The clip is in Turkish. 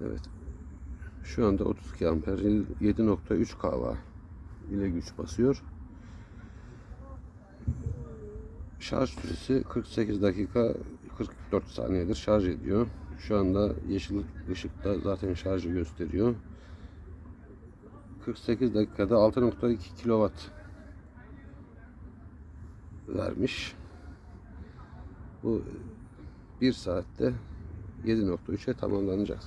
Evet, Şu anda 32 amper 7.3 kW ile güç basıyor. Şarj süresi 48 dakika 44 saniyedir şarj ediyor. Şu anda yeşil ışıkta zaten şarjı gösteriyor. 48 dakikada 6.2 kW vermiş. Bu 1 saatte 7.3'e tamamlanacak.